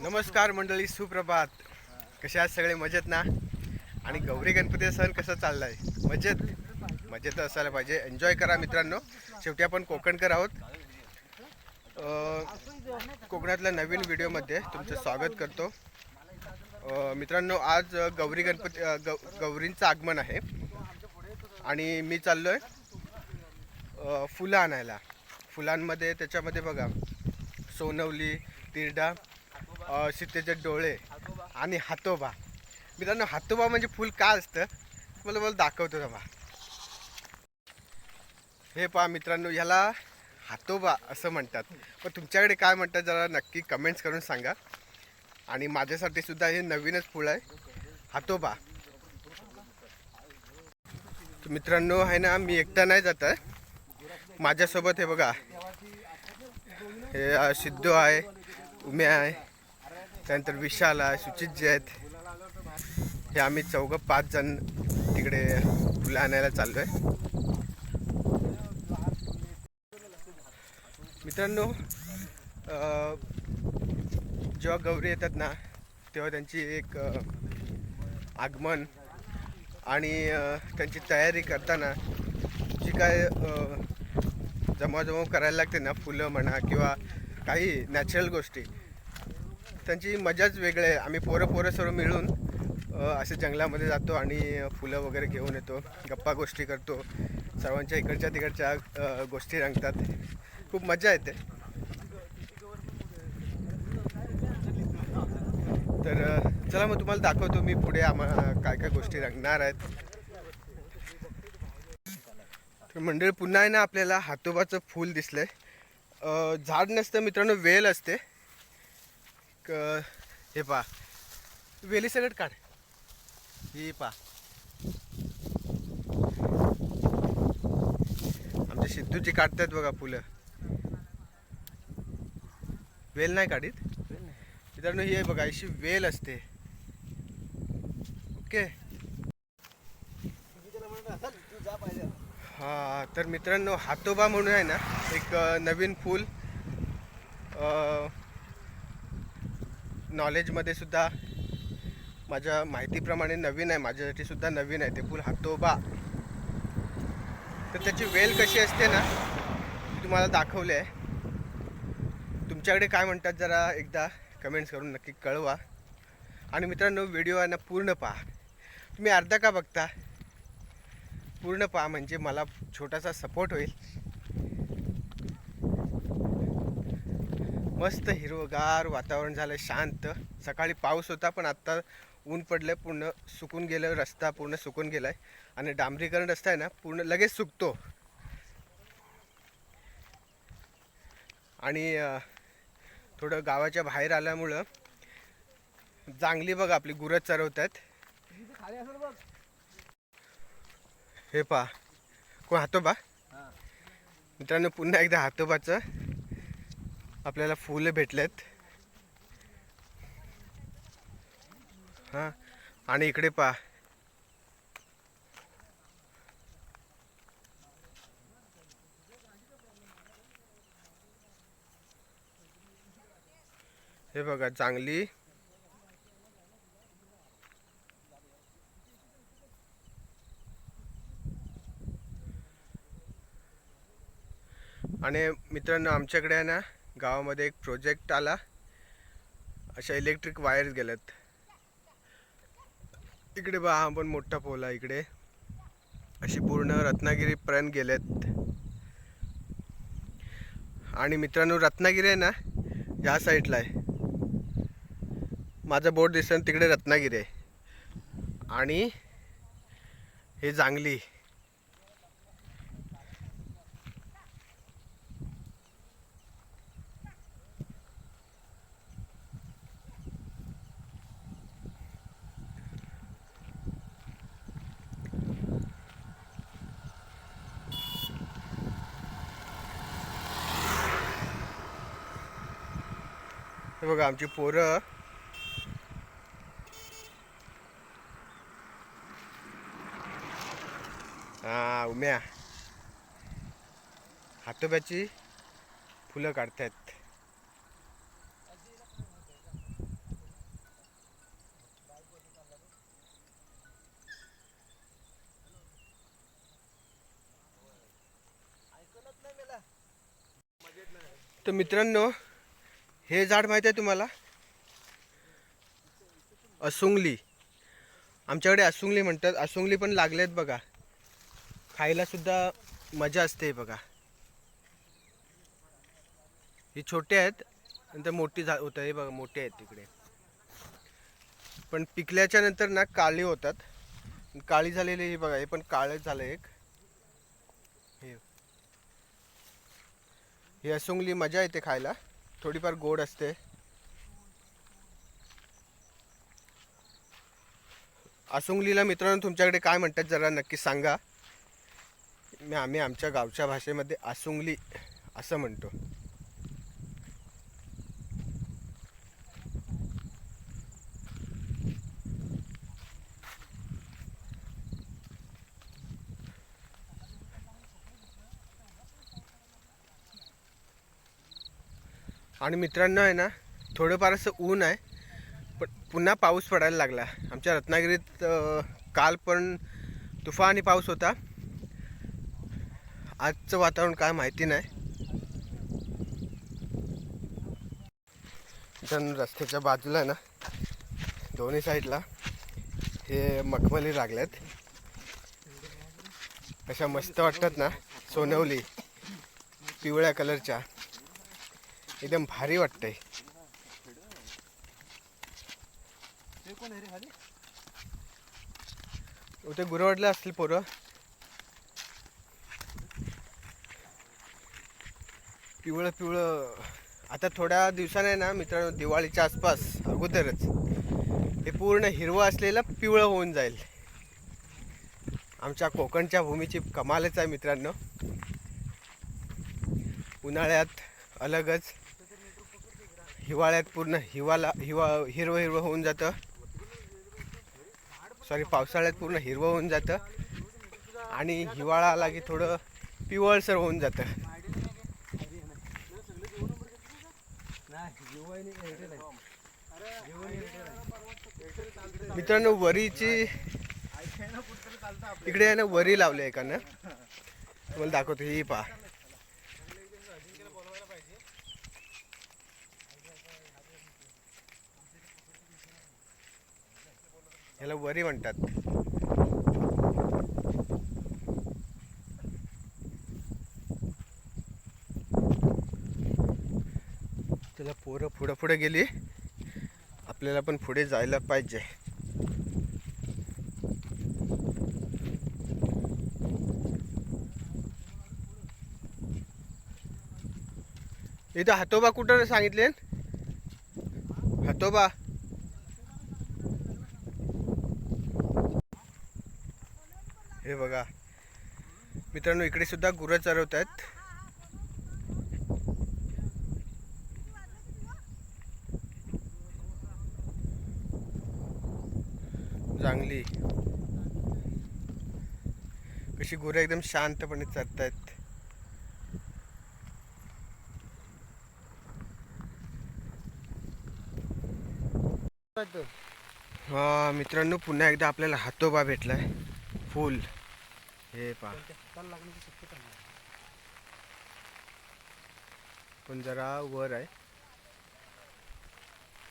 नमस्कार मंडळी सुप्रभात. कसे आहात सगळे? मजेत ना? आणि गौरी गणपती सण कसं चाललाय? मजेत. मजेत असायला पाहिजे. एन्जॉय करा मित्रांनो. शेवटी आपण कोकणकर आहोत. कोकणातल्या नवीन व्हिडिओमध्ये तुमचं स्वागत करतो. मित्रांनो आज गौरी गणपती गौ गौरींचं आगमन आहे. आणि मी चाललो आहे फुलं आणायला. फुलांमध्ये त्याच्यामध्ये बघा सोनवली तिरडा सीतेचे डोळे आणि हातोबा. मित्रांनो हातोबा म्हणजे फुल का असतं? मला मला दाखवतो बा हे पहा मित्रांनो ह्याला हातोबा असं म्हणतात. पण तुमच्याकडे काय म्हणतात जरा नक्की कमेंट्स करून सांगा. आणि माझ्यासाठी सुद्धा हे नवीनच फुल आहे. हातोबा. मित्रांनो आहे ना मी एकटा नाही जात आहे. माझ्यासोबत हे बघा. हे सिद्धू आहे उम्या आहे. त्यानंतर विशाल आहे सुचित जे आहेत हे आम्ही चौघं पाच जण तिकडे फुलं आणायला चाललो आहे मित्रांनो जेव्हा गौरी येतात ना तेव्हा त्यांची एक आगमन आणि त्यांची तयारी करताना जी काय अ, जमाजमा करायला लागते ना फुलं म्हणा किंवा काही नॅचरल गोष्टी त्यांची मजाच वेगळी आहे. आम्ही पोरं पोरं सर्व मिळून असे जंगलामध्ये जातो आणि फुलं वगैरे घेऊन येतो गप्पा गोष्टी करतो. सर्वांच्या इकडच्या तिकडच्या गोष्टी रंगतात. खूप मजा येते. तर चला मग तुम्हाला दाखवतो मी पुढे आम्हाला काय काय गोष्टी रंगणार आहेत. तर मंडळी पुन्हा आहे ना आपल्याला हातोबाचं फूल दिसलंय. आहे झाड नसतं मित्रांनो वेल असते. क- हे पा वेली सगळं काढ. ही पा आमच्या सिद्धूची काढतात बघा फुलं. वेल नाही काढीत? मित्रांनो ही आहे बघा अशी वेल असते. ओके? हा तर मित्रांनो हातोबा म्हणून आहे ना एक नवीन फूल. नॉलेजमध्ये सुद्धा माझ्या माहितीप्रमाणे नवीन आहे माझ्यासाठी सुद्धा नवीन आहे ते पूल हातोबा. तर त्याची वेल कशी असते ना ती तुम्हाला दाखवले आहे. तुमच्याकडे काय म्हणतात जरा एकदा कमेंट्स करून नक्की कळवा. आणि मित्रांनो व्हिडिओ आहे ना पूर्ण पहा. तुम्ही अर्धा का बघता? पूर्ण पहा म्हणजे मला छोटासा सपोर्ट होईल. मस्त हिरवगार वातावरण झालं शांत. सकाळी पाऊस होता पण आत्ता ऊन पडलं पूर्ण सुकून गेलं रस्ता पूर्ण सुकून गेलाय. आणि डांबरीकरण रस्ता आहे ना पूर्ण लगेच सुकतो. आणि थोडं गावाच्या बाहेर आल्यामुळं चांगली बघ आपली गुरं चरवत आहेत हे पा कोण हातोबा? मित्रांनो पुन्हा एकदा हातोबाचं. आपल्याला फुलं भेटलेत. हां आणि इकडे पा हे बघा चांगली. आणि मित्रांनो आमच्याकडे आहे ना गावामध्ये एक प्रोजेक्ट आला. अशा इलेक्ट्रिक वायर्स गेल्यात. इकडे बा हा पण मोठा पोल आहे इकडे. अशी पूर्ण रत्नागिरीपर्यंत गेलेत. आणि मित्रांनो रत्नागिरी आहे ना या साईडला आहे. माझं बोर्ड दिसतं तिकडे रत्नागिरी आहे. आणि हे जांगली. बघा आमची पोरं. हा उम्या. हातोब्याची फुलं काढतायत. तर मित्रांनो हे झाड माहिती आहे तुम्हाला? असुंगली. आमच्याकडे असुंगली म्हणतात. असुंगली पण लागलेत बघा. खायला सुद्धा मजा असते बघा. ही छोटे आहेत. नंतर मोठी झा होतं. हे बघा मोठे आहेत तिकडे. पण पिकल्याच्या नंतर ना काळी होतात. काळी झालेली ही बघा हे पण काळं झालं एक. हे असुंगली मजा येते खायला. थोडीफार गोड असते. आसुंगलीला मित्रांनो तुमच्याकडे काय म्हणतात जरा नक्की सांगा. मी आम्ही आमच्या गावच्या भाषेमध्ये आसुंगली असं म्हणतो. आणि मित्रांनो आहे ना थोडंफार असं ऊन आहे पण पुन्हा पाऊस पडायला लागला. आमच्या रत्नागिरीत काल पण तुफानी पाऊस होता. आजचं वातावरण काय माहिती नाही. रस्त्याच्या बाजूला ना दोन्ही साईडला हे मखमली लागल्यात. अशा मस्त वाटतात ना सोनवली पिवळ्या कलरच्या. एकदम भारी वाटतंय. ते गुरवडले असतील पोरं. पिवळं पिवळं. आता थोड्या दिवसाने ना मित्रांनो दिवाळीच्या आसपास अगोदरच हे पूर्ण हिरवं असलेलं पिवळं होऊन जाईल. आमच्या कोकणच्या भूमीची कमालच आहे मित्रांनो. उन्हाळ्यात अलगच हिवाळ्यात पूर्ण हिवाला हिवा हिरवं हिरवं होऊन जातं. सॉरी पावसाळ्यात पूर्ण हिरवं होऊन जातं. आणि हिवाळा आला की थोडं पिवळसर होऊन जातं. मित्रांनो वरीची इकडे आहे ना वरी लावली एकानं. तुम्हाला दाखवतो ही पहा. ह्याला वरी म्हणतात. त्याला पोरं पुढं पुढे गेली. आपल्याला पण पुढे जायला पाहिजे. इथं हातोबा कुठं सांगितले? हातोबा. हे बघा. मित्रांनो इकडे सुद्धा गुरं चरवत आहेत चांगली कशी गुरं एकदम शांतपणे चरतायत. हा मित्रांनो पुन्हा एकदा आपल्याला हातोबा भेटलाय. फुल. हे पा पण जरा वर आहे.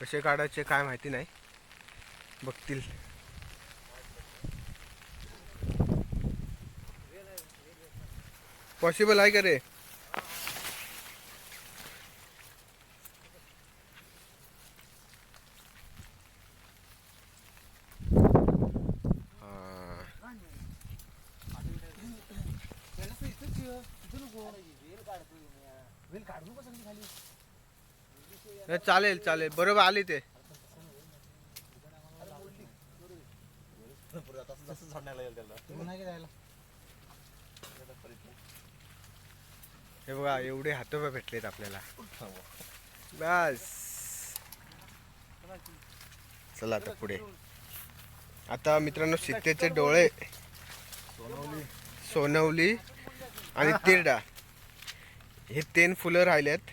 कसे काढायचे काय माहिती नाही. बघतील. पॉसिबल आहे का रे हा. हे चालेल चालेल. बरोबर आली ते. हे बघा एवढे हातोबा भेटलेत आपल्याला. बस. चला आता पुढे. आता मित्रांनो सीतेचे डोळे सोनवली आणि तिरडा. हे तेन फुलं राहिलेत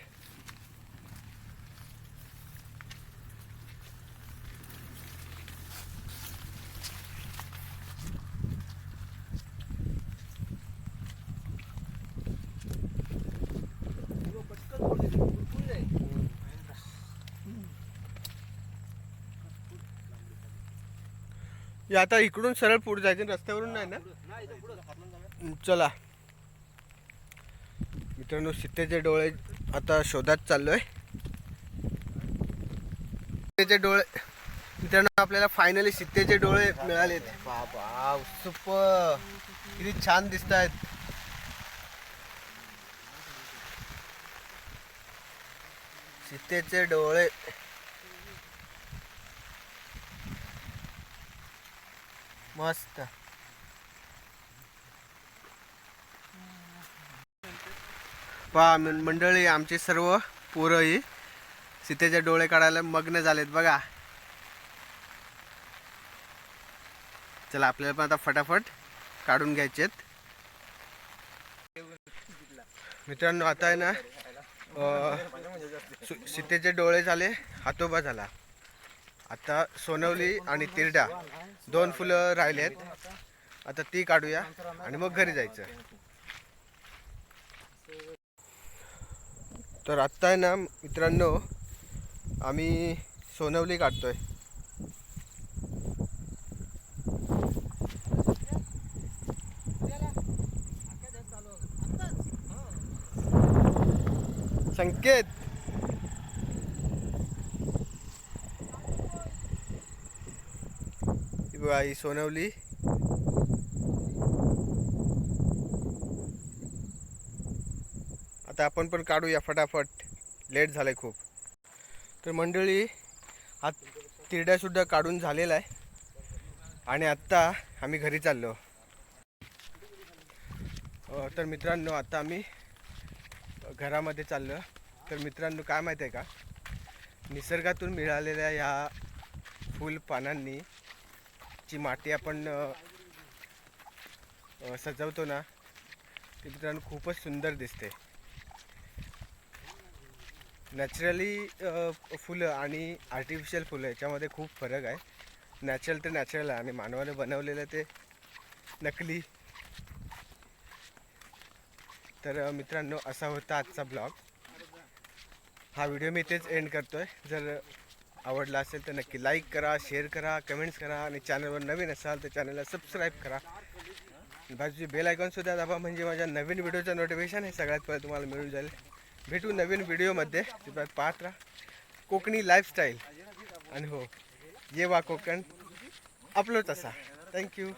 आता इकडून सरळ पुढे जायचं रस्त्यावरून नाही ना? चला. मित्रांनो सीतेचे डोळे आता शोधात चाललोय. सीतेचे डोळे मित्रांनो आपल्याला फायनली सीतेचे डोळे मिळालेत. बाबा सुप किती छान दिसत आहेत सीतेचे डोळे. मस्त. पहा मंडळी आमचे सर्व पोरंही सीतेचे डोळे काढायला मग्न झालेत बघा. चला आपल्याला पण आता फटाफट काढून घ्यायचे मित्रांनो आता आहे ना सीतेचे डोळे झाले हातोबा झाला. आता सोनवली आणि तिरडा दोन फुलं राहिलेत. आता ती काढूया आणि मग घरी जायचं. तर आत्ता आहे ना मित्रांनो आम्ही सोनवली काढतोय. संकेत. बाई सोनवली. आता आपण पण काढूया फटाफट. लेट झालंय खूप. तर मंडळी हा तिरड्यासुद्धा काढून झालेला आहे. आणि आत्ता आम्ही घरी चाललो. तर मित्रांनो आता आम्ही घरामध्ये चाललो. तर मित्रांनो काय माहीत आहे का? निसर्गातून मिळालेल्या या फूल पानांनी जी माती आपण सजवतो ना ती मित्रांनो खूपच सुंदर दिसते. नॅचरली फुलं आणि आर्टिफिशियल फुलं याच्यामध्ये खूप फरक आहे. नॅचरल ते नॅचरल आहे आणि मानवाने बनवलेलं ते नकली. तर मित्रांनो असा होता आजचा ब्लॉग. हा व्हिडिओ मी इथेच एंड करतो आहे जर आवडला असेल तर नक्की लाईक करा शेअर करा कमेंट्स करा आणि चॅनलवर नवीन असाल तर चॅनलला सबस्क्राईब करा. बाजूची बेल आयकॉनसुद्धा दाबा म्हणजे माझ्या नवीन व्हिडिओचं नोटिफिकेशन हे सगळ्यात पहिले तुम्हाला मिळून जाईल. भेटू नवीन व्हिडिओमध्ये. तिथं पाहत राहा. कोकणी लाईफस्टाईल आणि हो ये वा कोकण. आपलोच असा. थँक्यू